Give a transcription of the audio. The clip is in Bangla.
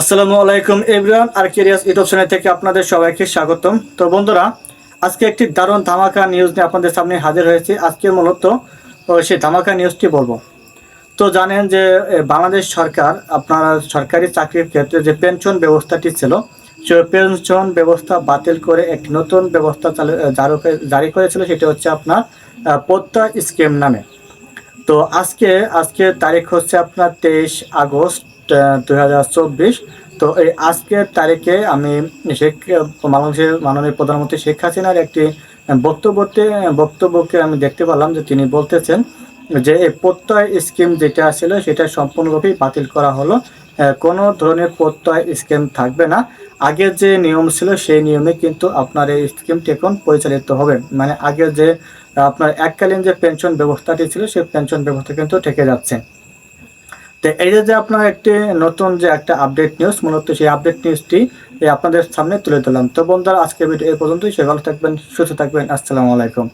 আসসালামু আলাইকুম এভরিওয়ান, আর কেরিয়াস ইউটিউব চ্যানেল থেকে আপনাদের সবাইকে স্বাগতম। তো বন্ধুরা, আজকে একটি দারুণ ধামাকা নিউজ নিয়ে আপনাদের সামনে হাজির হয়েছি। আজকে মূলত সেই ধামাকা নিউজটি বলব। তো জানেন যে বাংলাদেশ সরকার, আপনার সরকারি চাকরির ক্ষেত্রে যে পেনশন ব্যবস্থাটি ছিল সে পেনশন ব্যবস্থা বাতিল করে একটি নতুন ব্যবস্থা চালু জারি করে- জারি করেছিল, সেটা হচ্ছে আপনার প্রত্যয় স্কিম নামে। তো আজকে আজকে তারিখ হচ্ছে আপনার তেইশ আগস্ট দুই হাজার চব্বিশ। তো এই আজকের তারিখে আমি শেখ, বাংলাদেশের মাননীয় প্রধানমন্ত্রী শেখ হাসিনার একটি বক্তব্যতে, বক্তব্যকে আমি দেখতে পেলাম যে তিনি বলতেছেন যে এই প্রত্যয় স্কিম যেটা ছিল সেটা সম্পূর্ণরূপেই বাতিল করা হলো। কোনো ধরনের প্রত্যয় স্কিম থাকবে না। আগের যে নিয়ম ছিল সেই নিয়মে কিন্তু আপনার এই স্কিমটি এখন পরিচালিত হবে। মানে আগের যে আপনার এককালীন যে পেনশন ব্যবস্থাটি ছিল, সেই পেনশন ব্যবস্থা কিন্তু থেকে যাচ্ছে। তো এই যে আপনার একটি নতুন যে একটা আপডেট নিউজ মূলত সেই আপডেট নিউজটি আপনাদের সামনে তুলে ধরলাম। তো বন্ধুরা আজকে ভিডিও এই পর্যন্তই। সে ভালো থাকবেন, সুস্থ থাকবেন। আসসালামু আলাইকুম।